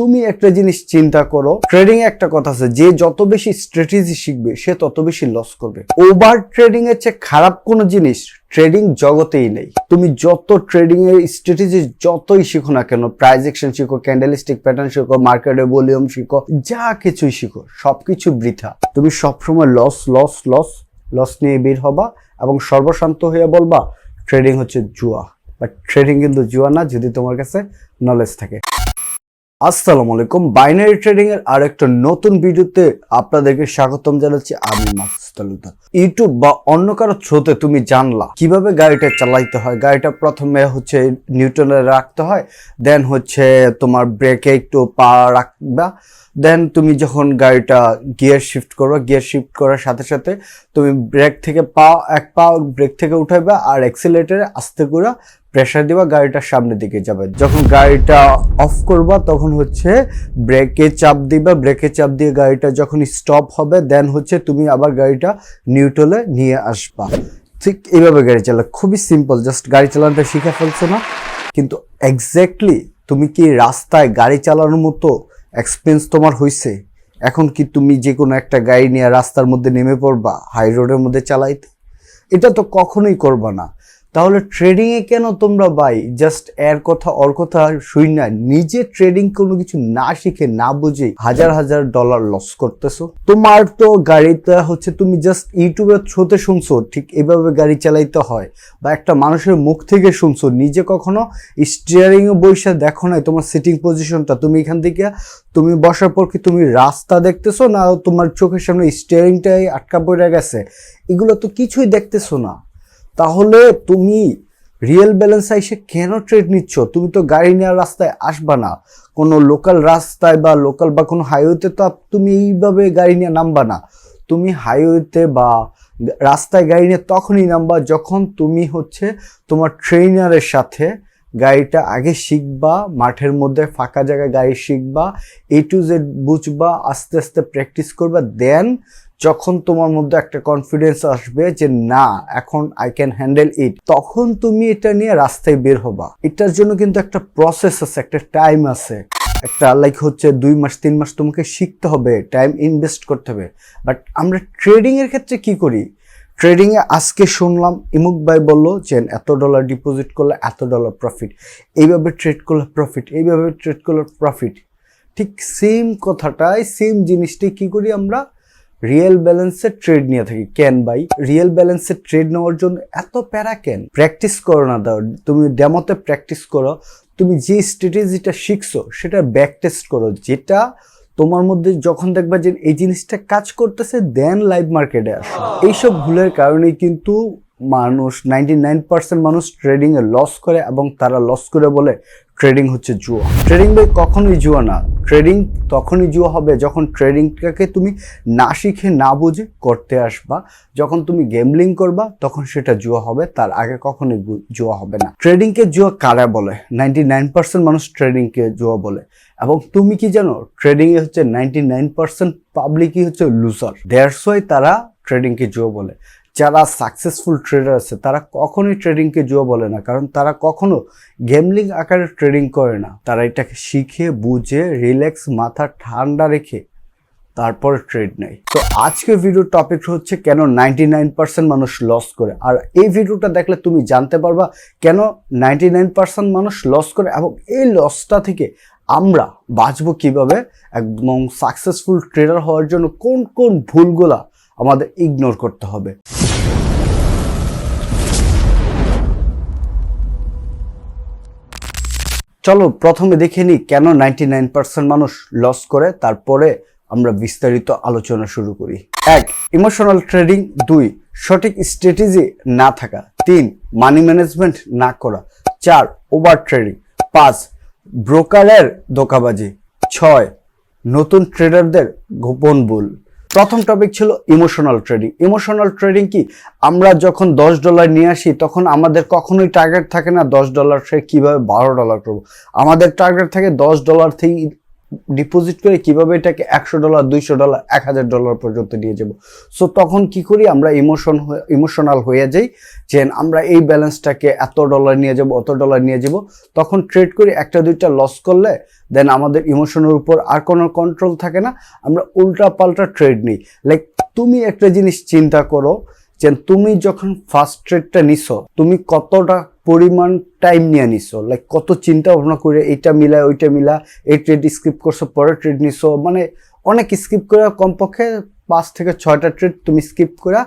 তুমি একটা জিনিস চিন্তা করো ট্রেডিং একটা কথা আছে, যে যত বেশি স্ট্র্যাটেজি শিখবে, সে তত বেশি লস করবে। ওভার ট্রেডিং এর চেয়ে খারাপ কোনো জিনিস ট্রেডিং জগতেই নেই। তুমি যত ট্রেডিং এর স্ট্র্যাটেজি যতই শিখো না কেন প্রাইজেকশন শিখো ক্যান্ডেলিস্টিক প্যাটার্ন শিখো মার্কেটে ভলিউম শিখো, যা কিছুই শিখো, সবকিছু বৃথা। তুমি সবসময় লস লস লস লস নিয়ে বের হবা এবং সর্বশান্ত হয়ে বলবা ট্রেডিং হচ্ছে জুয়া। বাট ট্রেডিং কিন্তু জুয়া না, যদি তোমার কাছে নলেজ থাকে। আসসালামু আলাইকুম। বাইনারি ট্রেডিং এর আর একটা নতুন ভিডিওতে আপনাদেরকে স্বাগতম জানাচ্ছি। আমি মাহফুজ তালুকদার। ইউটিউব বা অন্য কারও থ্রোতে তুমি জানলা। কীভাবে গাড়িটা চালাইতে হয়? গাড়িটা প্রথমে হচ্ছে নিউটনে রাখতে হয় দেন হচ্ছে তোমার ব্রেকে একটু পা রাখবা। দেন তুমি যখন গাড়িটা গিয়ার শিফট করবে গিয়ার শিফট করার সাথে সাথে তুমি ব্রেক থেকে পা, এক পা ব্রেক থেকে উঠাইবা আর অ্যাক্সিলেটারে আস্তে করে প্রেসার দিবা গাড়িটা সামনের দিকে যাবে। যখন গাড়িটা অফ করবা তখন হচ্ছে ব্রেকে চাপ দিবা ব্রেকে চাপ দিয়ে গাড়িটা যখন স্টপ হবে দেন হচ্ছে তুমি আবার গাড়িটা নিউট্রালে নিয়ে আসবা। ঠিক এইভাবে গাড়ি চালা খুবই সিম্পল জাস্ট গাড়ি চালানোটা শিখে ফেলছো না? কিন্তু এক্স্যাক্টলি তুমি কি রাস্তায় গাড়ি চালানোর মতো এক্সপিরিয়েন্স তোমার হয়েছে এখন কি তুমি যে কোনো একটা গাড়ি নিয়ে রাস্তার মধ্যে নেমে পড়বা হাই রোডের মধ্যে চালাইতে? এটা তো কখনোই করবা না। তাহলে ট্রেডিং এ কেন তোমরা বাই জাস্ট এর কথা, ওর কথা শুই না। নিজে ট্রেডিং কোনো কিছু না শিখে, না বুঝে হাজার হাজার ডলার লস করতেছো। তোমার তো গাড়িতে হচ্ছে তুমি জাস্ট ইউটিউবের থ্রোতে শুনছো, ঠিক এভাবে গাড়ি চালাইতে হয়। বা একটা মানুষের মুখ থেকে শুনছো, নিজে কখনো স্টিয়ারিং এ বসে দেখো নাই তোমার সিটিং পজিশনটা তুমি এখান থেকে তুমি বসার পর কি তুমি রাস্তা দেখতেছো না তোমার চোখের সামনে স্টিয়ারিংটাই আটকা পড়ে গেছে? এগুলো তো কিছুই দেখতেছো না। তাহলে তুমি রিয়েল ব্যালেন্স এসে কেন ট্রেড নিচ্ছ? তুমি তো গাড়ি নেওয়ার রাস্তায় আসবা না। কোনো লোকাল রাস্তায় বা লোকাল বা কোনো হাইওয়েতে তো তুমি এইভাবে গাড়ি নিয়ে নামবা না। তুমি হাইওয়েতে বা রাস্তায় গাড়ি নিয়ে তখনই নামবা যখন তুমি হচ্ছে তোমার ট্রেনারের সাথে গাড়িটা আগে শিখবা, মাঠের মধ্যে ফাঁকা জায়গায় গাড়ি শিখবা এ টু জেড বুঝবা, আস্তে আস্তে প্র্যাকটিস করবা দেন যখন তোমার মধ্যে একটা কনফিডেন্স আসবে যে না, এখন আই ক্যান হ্যান্ডেল ইট তখন তুমি এটা নিয়ে রাস্তায় বের হবা। এটার জন্য কিন্তু একটা প্রসেস আছে, একটা টাইম আছে। একটা লাইক হচ্ছে দুই মাস, তিন মাস তোমাকে শিখতে হবে টাইম ইনভেস্ট করতে হবে। বাট আমরা ট্রেডিং এর ক্ষেত্রে কি করি? ট্রেডিং এ আজকে শুনলাম, ইমুক ভাই বলল যে, এত ডলার ডিপোজিট করলে এত ডলার প্রফিট এইভাবে ট্রেড করলে প্রফিট এইভাবে ট্রেড করলে প্রফিট ঠিক সেম কথাটাই সেম জিনিসটাই কি করি আমরা? রিয়েল ব্যালেন্সের ট্রেড নিয়ে থাকি। ক্যান বাই রিয়েল ব্যালেন্সের ট্রেড নেওয়ার জন্য এত প্যারা ক্যান প্র্যাকটিস করো না দাও। তুমি ডেমোতে প্র্যাকটিস করো। তুমি যে স্ট্র্যাটেজিটা শিখছো সেটা ব্যাক টেস্ট করো। যেটা তোমার মধ্যে যখন দেখবা যে এই জিনিসটা কাজ করতেছে দেন লাইভ মার্কেটে আসো। এইসব ভুলের কারণেই কিন্তু মানুষ নাইনটি নাইন পার্সেন্ট মানুষ ট্রেডিং এ লস করে এবং তারা লস করে বলে ট্রেডিং হচ্ছে জুয়া। ট্রেডিং ভাই কখনোই জুয়া না। ট্রেডিং তখনই জুয়া হবে যখন ট্রেডিংটাকে তুমি না শিখে, না বুঝে করতে আসবা। যখন তুমি গেমলিং করবা, তখন সেটা জুয়া হবে, তার আগে কখনোই জুয়া হবে না। ট্রেডিংকে জুয়া কারা বলে? নাইনটি নাইন পার্সেন্ট মানুষ ট্রেডিংকে জুয়া বলে। এবং তুমি কি জানো ট্রেডিং এ হচ্ছে নাইনটি নাইন পার্সেন্ট পাবলিকই হচ্ছে লুজার দেড়শ তারা ট্রেডিংকে জুয়া বলে। যারা সাকসেসফুল ট্রেডার আছে, তারা কখনোই ট্রেডিংকে জুয়া বলে না, কারণ তারা কখনো গেমলিং আকারে ট্রেডিং করে না। তারা এটাকে শিখে, বুঝে রিল্যাক্স মাথা ঠান্ডা রেখে তারপরে ট্রেড নেয়। তো আজকের ভিডিও টপিক হচ্ছে কেন নাইনটি নাইন পার্সেন্ট মানুষ লস করে। আর এই ভিডিওটা দেখলে তুমি জানতে পারবা কেন নাইনটি নাইন পার্সেন্ট মানুষ লস করে এবং এই লসটা থেকে আমরা বাঁচবো কীভাবে একদম সাকসেসফুল ট্রেডার হওয়ার জন্য কোন কোন ভুলগুলা আমাদের ইগনোর করতে হবে। চলো প্রথমে দেখে নিই কেন নাইনটি নাইন পার্সেন্ট মানুষ লস করে, তারপরে আমরা বিস্তারিত আলোচনা শুরু করি। এক ইমোশনাল ট্রেডিং দুই, সঠিক স্ট্র্যাটেজি না থাকা। তিন মানি ম্যানেজমেন্ট না করা। চার ওভার ট্রেডিং পাঁচ ব্রোকারের ধোকাবাজি। ছয়, নতুন ট্রেডারদের গোপন ভুল। প্রথম টপিক ছিল ইমোশনাল ট্রেডিং ইমোশনাল ট্রেডিং কি? আমরা যখন দশ ডলার নিয়ে আসি, তখন আমাদের কখনোই টার্গেট থাকে না দশ ডলার থেকে কীভাবে বারো ডলার করব। আমাদের টার্গেট থাকে দশ ডলার থেকে ডিপোজিট করে কীভাবে এটাকে একশো ডলার দুইশো ডলার এক হাজার ডলার পর্যন্ত নিয়ে যাব। সো তখন কি করি, আমরা ইমোশন ইমোশনাল হয়ে যাই যে, আমরা এই ব্যালেন্সটাকে এত ডলার নিয়ে যাব, অত ডলার নিয়ে যাব। তখন ট্রেড করি, একটা দুইটা লস করলে দেন আমাদের ইমোশনের উপর আর কোনো কন্ট্রোল থাকে না। আমরা উল্টা পাল্টা ট্রেড নিই। লাইক তুমি একটা জিনিস চিন্তা করো যে তুমি যখন ফার্স্ট ট্রেডটা নিছো, তুমি কতটা পরিমাণ টাইম নিয়ে নিছো? লাইক কত চিন্তা ভাবনা করে এইটা মিলা, ওইটা মিলা, এই ট্রেড স্কিপ করছ পরে ট্রেড নিছো? মানে অনেক স্কিপ করে কমপক্ষে পাঁচ থেকে ছয়টা ট্রেড তুমি স্কিপ করে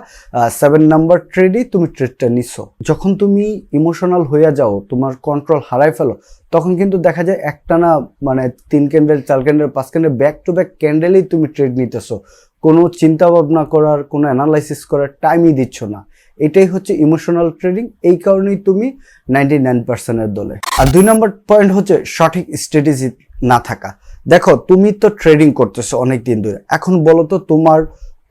সেভেন নাম্বার ট্রেডই তুমি ট্রেডটা নিছো। যখন তুমি ইমোশনাল হয়ে যাও, তোমার কন্ট্রোল হারাই ফেলো, তখন কিন্তু দেখা যায় একটা না মানে তিন ক্যান্ডেল চার ক্যান্ডেল পাঁচ ক্যান্ডেল ব্যাক টু ব্যাক ক্যান্ডেলেই তুমি ট্রেড নিতেছো। কোনো চিন্তা ভাবনা করার, কোনো অ্যানালাইসিস করার টাইমই দিচ্ছ না। এটাই হচ্ছে ইমোশনাল ট্রেডিং এই কারণেই তুমি নাইনটি নাইন পার্সেন্টের দলে। আর দুই নম্বর পয়েন্ট হচ্ছে সঠিক স্ট্র্যাটেজি না থাকা। দেখো, তুমি তো ট্রেডিং করতেছো অনেক দিন ধরে। এখন বলো তো তোমার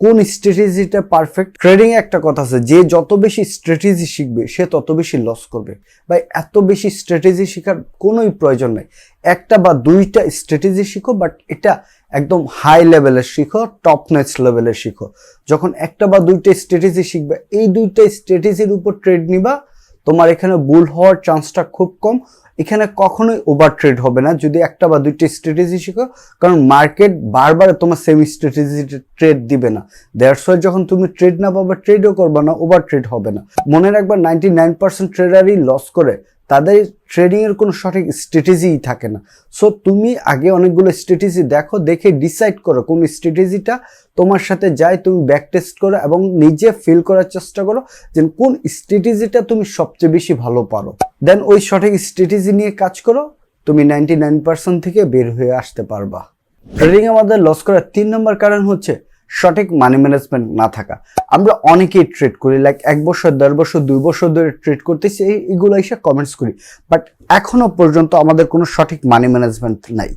কোন স্ট্র্যাটেজিটা পারফেক্ট ট্রেডিং একটা কথা আছে, যে যত বেশি স্ট্র্যাটেজি শিখবে, সে তত বেশি লস করবে। বা এত বেশি স্ট্র্যাটেজি শেখার কোনোই প্রয়োজন নাই। একটা বা দুইটা স্ট্র্যাটেজি শিখো বাট এটা একদম হাই লেভেলের শিখো টপ নেচ লেভেলের শিখো। যখন একটা বা দুইটা স্ট্র্যাটেজি শিখবে, এই দুইটা স্ট্র্যাটেজির উপর ট্রেড নিবা তোমার এখানে ভুল হওয়ার চান্সটা খুব কম। এখানে কখনোই ওভার ট্রেড হবে না। যদি একটা বা দুইটা স্ট্র্যাটেজি শিখো, কারণ মার্কেট বারবার তোমার সেম স্ট্র্যাটেজি ট্রেড দিবে না। দ্যাটস ওয়াই যখন তুমি ট্রেড না পাবা ট্রেডও করবে না ওভার ট্রেড হবে না। মনে রাখবা নাইনটি নাইন পার্সেন্ট ট্রেডারই লস করে, তাদের ট্রেডিং এর কোনো সঠিক স্ট্র্যাটেজিই থাকে না। সো তুমি আগে অনেকগুলো স্ট্র্যাটেজি দেখো, দেখে ডিসাইড করো কোন স্ট্র্যাটেজিটা তোমার সাথে যায় তুমি ব্যাক টেস্ট করো এবং নিজে ফিল করার চেষ্টা করো যে কোন স্ট্র্যাটেজিটা তুমি সবচেয়ে বেশি ভালো পারো। দেন ওই সঠিক স্ট্র্যাটেজি নিয়ে কাজ করো, তুমি নাইনটি নাইন পার্সেন্ট থেকে বের হয়ে আসতে পারবা। ট্রেডিং আমাদের লস করার তিন নম্বর কারণ হচ্ছে সঠিক মানি ম্যানেজমেন্ট না থাকা। আমরা অনেকেই ট্রেড করি লাইক এক বছর, দেড় বছর, দুই বছর ধরে ট্রেড করতেছি, এই- এইগুলো এসে কমেন্টস করি। বাট এখনও পর্যন্ত আমাদের কোনো সঠিক মানি ম্যানেজমেন্ট নাই।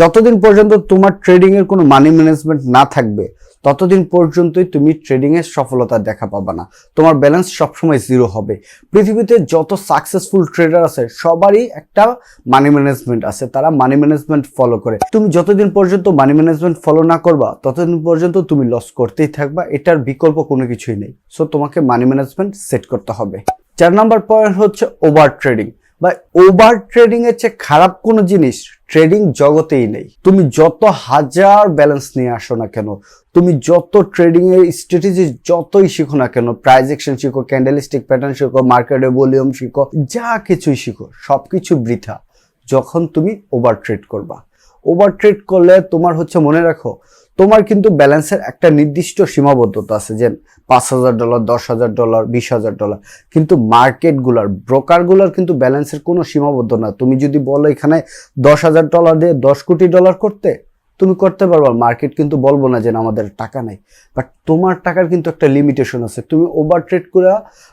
যতদিন পর্যন্ত তোমার ট্রেডিং এর কোনো মানি ম্যানেজমেন্ট না থাকবে, ততদিন পর্যন্তই তুমি ট্রেডিং এর সফলতা দেখা পাবে না। তোমার ব্যালেন্স সবসময় জিরো হবে। পৃথিবীতে যত সাকসেসফুল ট্রেডার আছে, সবারই একটা মানি ম্যানেজমেন্ট আছে। তারা মানি ম্যানেজমেন্ট ফলো করে। তুমি যতদিন পর্যন্ত মানি ম্যানেজমেন্ট ফলো না করবা, ততদিন পর্যন্ত তুমি লস করতেই থাকবা। এটার বিকল্প কোনো কিছুই নেই। সো তোমাকে মানি ম্যানেজমেন্ট সেট করতে হবে। চার নাম্বার পয়েন্ট হচ্ছে ওভার ট্রেডিং বা ওভার ট্রেডিং এর চেয়ে খারাপ কোনো জিনিস ট্রেডিং জগতেই নেই। তুমি যত হাজার ব্যালেন্স নিয়ে আসো না কেন, তুমি যত ট্রেডিং এর স্ট্র্যাটেজি যতই শিখো না কেন প্রাইজেকশন শিখো ক্যান্ডেলিস্টিক প্যাটার্ন শিখো মার্কেটে ভলিউম শিখো, যা কিছুই শিখো, সবকিছু বৃথা যখন তুমি ওভার ট্রেড করবা। ওভার ট্রেড করলে তোমার হচ্ছে মনে রাখো তোমার কিন্তু ব্যালেন্সের একটা নির্দিষ্ট সীমাবদ্ধতা আছে যে পাঁচ হাজার ডলার, দশ হাজার ডলার, বিশ হাজার ডলার। কিন্তু মার্কেটগুলার, ব্রোকারগুলার কিন্তু ব্যালেন্সের কোনো সীমাবদ্ধ না। তুমি যদি বলো এখানে দশ হাজার ডলার দিয়ে দশ কোটি ডলার করতে, তুমি করতে পারবা। মার্কেট কিন্তু বলব না যে আমাদের টাকা নেই। বাট তোমার টাকার কিন্তু একটা লিমিটেশন আছে। তুমি ওভার ট্রেড করে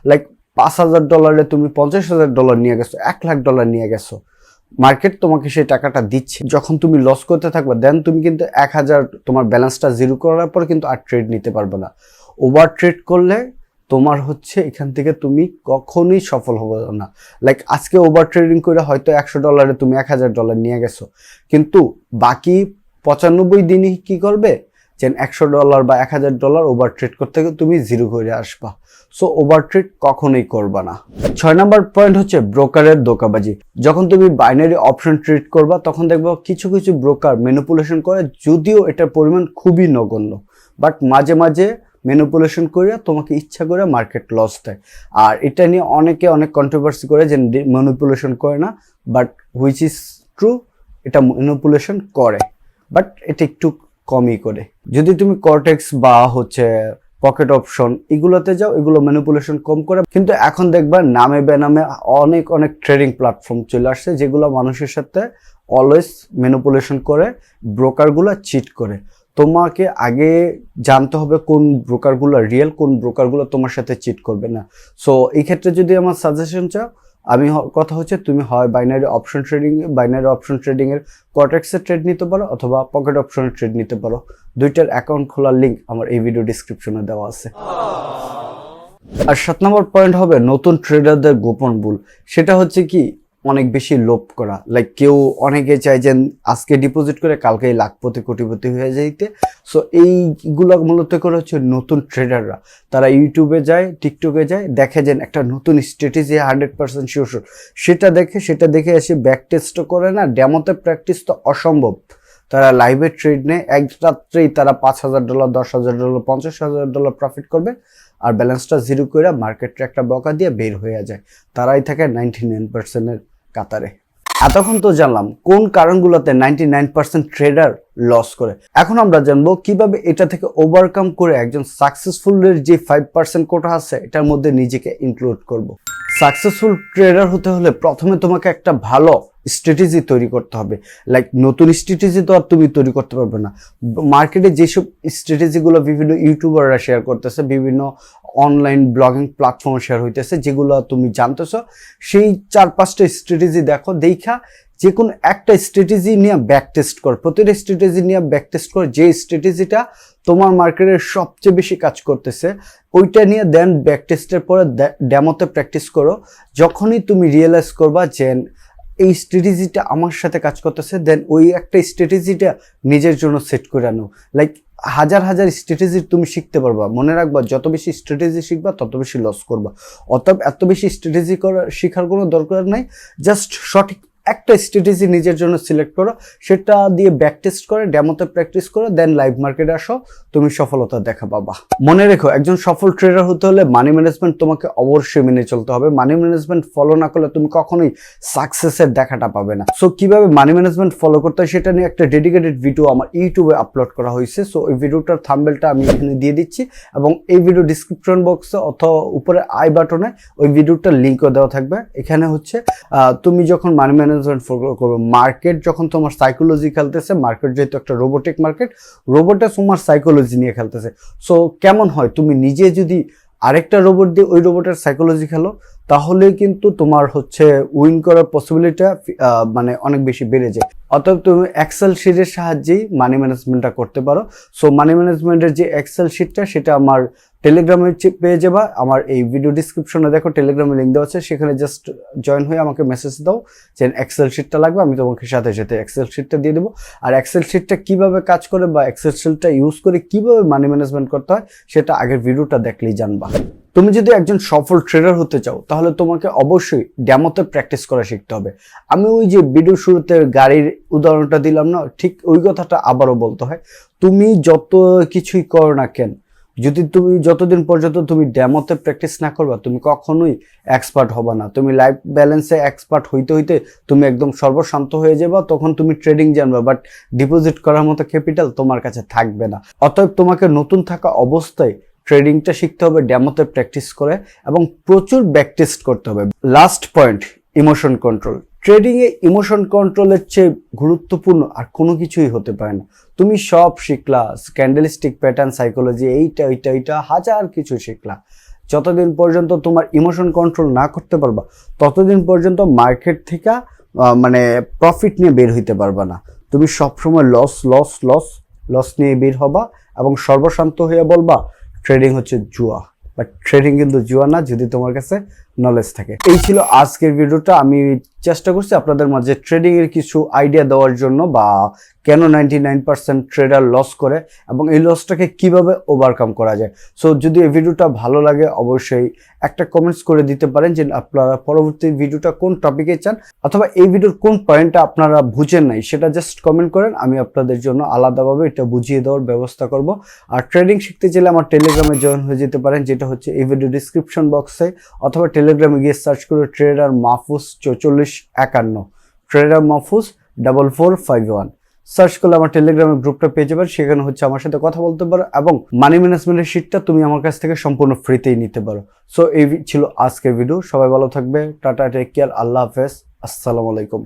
লাইক পাঁচ হাজার ডলারে তুমি পঞ্চাশ হাজার ডলার নিয়ে গেছো, এক লাখ ডলার নিয়ে গেছো। মার্কেট তোমাকে সেই টাকাটা দিচ্ছে। যখন তুমি লস করতে থাকবে দেন তুমি কিন্তু এক হাজার তোমার ব্যালেন্সটা জিরো করার পর কিন্তু আর ট্রেড নিতে পারবে না। ওভার ট্রেড করলে তোমার হচ্ছে এখান থেকে তুমি কখনোই সফল হবে না। লাইক আজকে ওভার ট্রেডিং করে হয়তো একশো ডলারে তুমি এক হাজার ডলার নিয়ে গেছো। কিন্তু বাকি পঁচানব্বই দিনই কি করবে? যে একশো ডলার বা এক হাজার ডলার ওভার ট্রেড করতে গিয়ে তুমি জিরো করে আসবা। সো ওভার ট্রেড কখনোই করবা না। ছয় নম্বর পয়েন্ট হচ্ছে ব্রোকারের দোকাবাজি যখন তুমি বাইনারি অপশন ট্রেড করবা, তখন দেখবা কিছু কিছু ব্রোকার ম্যানিপুলেশন করে, যদিও এটার পরিমাণ খুবই নগণ্য। বাট মাঝে মাঝে ম্যানিপুলেশন করে তোমাকে ইচ্ছা করে মার্কেট লস দেয়। আর এটা নিয়ে অনেকে অনেক কন্ট্রোভার্সি করে যে ম্যানিপুলেশন করে না বাট হুইচ ইজ ট্রু এটা ম্যানিপুলেশন করে। বাট এটা একটু কমই করে। যদি তুমি কর্টেক্স বা হচ্ছে পকেট অপশন এগুলোতে যাও, এগুলো ম্যানিপুলেশন কম করে। কিন্তু এখন দেখবা নামে বেনামে অনেক অনেক ট্রেডিং প্ল্যাটফর্ম চলে আসছে, যেগুলো মানুষের সাথে অলওয়েজ ম্যানিপুলেশন করে ব্রোকারগুলো চিট করে। তোমাকে আগে জানতে হবে কোন ব্রোকারগুলো রিয়েল কোন ব্রোকারগুলো তোমার সাথে চিট করবে না। সো এই ক্ষেত্রে যদি আমার সাজেশন চাও আমি কথা হচ্ছে তুমি হয় binary option trading binary option ট্রেডিংয়ের কটেক্সের ট্রেড নিতে পারো অথবা পকেট অপশনের ট্রেড নিতে পারো। দুইটার অ্যাকাউন্ট খোলার লিঙ্ক আমার এই ভিডিও ডিসক্রিপশনে দেওয়া আছে। আর সাত নম্বর পয়েন্ট হবে নতুন ট্রেডারদের গোপন ভুল। সেটা হচ্ছে কি অনেক বেশি লোভ করা। লাইক কেউ অনেকে চায় যে আজকে ডিপোজিট করে কালকে লাখপতি, কোটিপতি হয়ে যাইতে। সো এইগুলো মূলত করে হচ্ছে নতুন ট্রেডাররা তারা ইউটিউবে যায় টিকটকে যায়, দেখে যেন একটা নতুন স্ট্র্যাটেজি হান্ড্রেড পার্সেন্ট শিওর সেটা দেখে সেটা দেখে এসে ব্যাক টেস্টও করে না ডেমোতে প্র্যাকটিস তো অসম্ভব। তারা লাইভে ট্রেড নেয়, এক রাত্রেই তারা পাঁচ হাজার ডলার দশ হাজার ডলার পঞ্চাশ হাজার ডলার প্রফিট করবে। আর ব্যালেন্সটা জিরো করে মার্কেটে একটা বকা দিয়ে বের হয়ে যায়। তারাই থাকে নাইনটি নাইন পার্সেন্টের কাতারে। এতক্ষণ তো জানলাম কোন কারণগুলোতে ninety nine percent trader loss করে। এখন আমরা জানব কীভাবে এটা থেকে ওভারকাম করে একজন সাকসেসফুলের যে ফাইভ পার্সেন্ট কোটা আছে, এটার মধ্যে নিজেকে ইনক্লুড করব। সাকসেসফুল ট্রেডার হতে হলে প্রথমে তোমাকে একটা ভালো স্ট্র্যাটেজি তৈরি করতে হবে। লাইক নতুন স্ট্র্যাটেজি তো আর তুমি তৈরি করতে পারবে না। মার্কেটে যেসব স্ট্র্যাটেজিগুলো বিভিন্ন ইউটিউবাররা শেয়ার করতেছে, বিভিন্ন অনলাইন ব্লগিং প্ল্যাটফর্ম শেয়ার হইতেছে, যেগুলো তুমি জানতেছো, সেই চার পাঁচটা স্ট্র্যাটেজি দেখো, দেখা যে কোনো একটা স্ট্র্যাটেজি নিয়ে ব্যাক টেস্ট কর। প্রতিটা স্ট্র্যাটেজি নিয়ে ব্যাক টেস্ট কর। যে স্ট্র্যাটেজিটা তোমার মার্কেটের সবচেয়ে বেশি কাজ করতেছে, ওইটা নিয়ে দেন ব্যাক টেস্টের পরে ডেমোতে প্র্যাকটিস করো। যখনই তুমি রিয়েলাইজ করবা যে এই স্ট্র্যাটেজিটা আমার সাথে কাজ করতেছে দেন ওই একটা স্ট্র্যাটেজিটা নিজের জন্য সেট করে আনো। লাইক হাজার হাজার স্ট্র্যাটেজি তুমি শিখতে পারবা। মনে রাখবা, যত বেশি স্ট্র্যাটেজি শিখবা, তত বেশি লস করবা। অতএব এত বেশি স্ট্র্যাটেজি করা শেখার কোনো দরকার নাই। জাস্ট সঠিক একটা স্ট্র্যাটেজি নিজের জন্য সিলেক্ট করো, সেটা দিয়ে ব্যাক টেস্ট করে ডেমোতে প্র্যাকটিস করো দেন লাইভ মার্কেটে আসো, তুমি সফলতা দেখা পাবা। মনে রেখো, একজন সফল ট্রেডার হতে হলে মানি ম্যানেজমেন্ট তোমাকে অবশ্যই মেনে চলতে হবে। মানি ম্যানেজমেন্ট ফলো না করলে তুমি কখনোই সাকসেসের দেখাটা পাবে না। সো কীভাবে মানি ম্যানেজমেন্ট ফলো করতে হয় সেটা নিয়ে একটা ডেডিকেটেড ভিডিও আমার ইউটিউবে আপলোড করা হয়েছে। সো ওই ভিডিওটার থাম্বেলটা আমি এখানে দিয়ে দিচ্ছি এবং এই ভিডিও ডিসক্রিপশন বক্সে অথবা উপরে আই বাটনে ওই ভিডিওটার লিঙ্কও দেওয়া থাকবে। এখানে হচ্ছে তুমি যখন মানি ম্যানেজমেন্ট ফলো করবে। মার্কেট যখন তোমার সাইকোলজি খেলতেছে মার্কেট যেহেতু একটা রোবোটিক মার্কেট রোবটে তোমার সাইকোলজি নিয়ে খেলতেছে। সো কেমন হয়? তুমি নিজে যদি আরেকটা রোবট দিয়ে ওই রোবটের সাইকোলজি খেলো, তাহলে কিন্তু তোমার হচ্ছে উইন করার পসিবিলিটা মানে অনেক বেশি বেড়ে যায়। অতএব তুমি এক্সেল শিটের সাহায্যেই মানি ম্যানেজমেন্টটা করতে পারো। সো মানি ম্যানেজমেন্টের যে এক্সেল শিটটা সেটা আমার টেলিগ্রামে পেয়ে যাবা। আমার এই ভিডিও ডিসক্রিপশনে দেখো টেলিগ্রামে লিঙ্ক দেওয়া আছে। সেখানে জাস্ট জয়েন হয়ে আমাকে মেসেজ দাও যে এক্সেল শিটটা লাগবে, আমি তোমাকে সাথে সাথে এক্সেল শিটটা দিয়ে দেবো। আর এক্সেল শিটটা কীভাবে কাজ করে বা এক্সেল শিটটা ইউজ করে কীভাবে মানি ম্যানেজমেন্ট করতে হয়, সেটা আগের ভিডিওটা দেখলেই জানবা। তুমি যদি একজন সফল ট্রেডার হতে চাও, তাহলে তোমাকে অবশ্যই ড্যামোতে প্র্যাকটিস করা শিখতে হবে। আমি ওই যে ভিডিও শুরুতে গাড়ির উদাহরণটা দিলাম না, ঠিক ওই কথাটা আবারও বলতে হয়। তুমি যত কিছুই করো না কেন যদি তুমি যতদিন পর্যন্ত তুমি ড্যামোতে প্র্যাকটিস না করবা, তুমি কখনোই এক্সপার্ট হবা না। তুমি লাইফ ব্যালেন্সে এক্সপার্ট হইতে হইতে তুমি একদম সর্বশান্ত হয়ে যাবা, তখন তুমি ট্রেডিং জানবা বাট ডিপোজিট করার মতো ক্যাপিটাল তোমার কাছে থাকবে না। অতএব তোমাকে নতুন থাকা অবস্থায় ট্রেডিংটা শিখতে হবে ড্যামোতে প্র্যাকটিস করে, এবং প্রচুর ব্যাক টেস্ট করতে হবে। লাস্ট পয়েন্ট ইমোশন কন্ট্রোল ট্রেডিংয়ে ইমোশন কন্ট্রোলের চেয়ে গুরুত্বপূর্ণ আর কোনো কিছুই হতে পারে না। তুমি সব শিখলা স্ক্যান্ডেলিস্টিক প্যাটার্ন সাইকোলজি এইটা এইটা এইটা হাজার কিছু শিখলা। যতদিন পর্যন্ত তোমার ইমোশন কন্ট্রোল না করতে পারবা, ততদিন পর্যন্ত মার্কেট থেকে মানে প্রফিট নিয়ে বের হইতে পারবা না। তুমি সবসময় লস লস লস লস নিয়ে বের হবা এবং সর্বশান্ত হয়ে বলবা ট্রেডিং হচ্ছে জুয়া। বাট ট্রেডিং কিন্তু জুয়া না, যদি তোমার কাছে নলেজ থাকে। এই ছিল আজকের ভিডিওটা আমি চেষ্টা করছি আপনাদের মাঝে ট্রেডিং এর কিছু আইডিয়া দেওয়ার জন্য বা কেন ninety nine percent trader loss করে এবং এই লসটাকে কীভাবে ওভারকাম করা যায়। সো যদি এই ভিডিওটা ভালো লাগে, অবশ্যই একটা কমেন্টস করে দিতে পারেন যে আপনারা পরবর্তী ভিডিওটা কোন টপিকে চান অথবা এই ভিডিওর কোন পয়েন্টটা আপনারা বুঝেন নাই, সেটা জাস্ট কমেন্ট করেন, আমি আপনাদের জন্য আলাদাভাবে এটা বুঝিয়ে দেওয়ার ব্যবস্থা করব। আর ট্রেডিং শিখতে চাইলে আমার টেলিগ্রামে জয়েন হয়ে যেতে পারেন, যেটা হচ্ছে এই ভিডিও ডিসক্রিপশন বক্সে অথবা টেলিগ্রামে গিয়ে সার্চ করে ট্রেডার মাহফুজ চৌচল্লিশ একান্ন। Trader Mahfuz double four five one search করলে আমার টেলিগ্রামের গ্রুপটা পেয়ে যাবেন। সেখানে হচ্ছে আমার সাথে কথা বলতে পারো এবং মানি ম্যানেজমেন্টের শিটটা তুমি আমার কাছ থেকে সম্পূর্ণ ফ্রিতেই নিতে পারো। সো এই ছিল আজকের ভিডিও সবাই ভালো থাকবে। টাটা টেক কেয়ার আল্লাহ হাফেজ। আসসালামু আলাইকুম।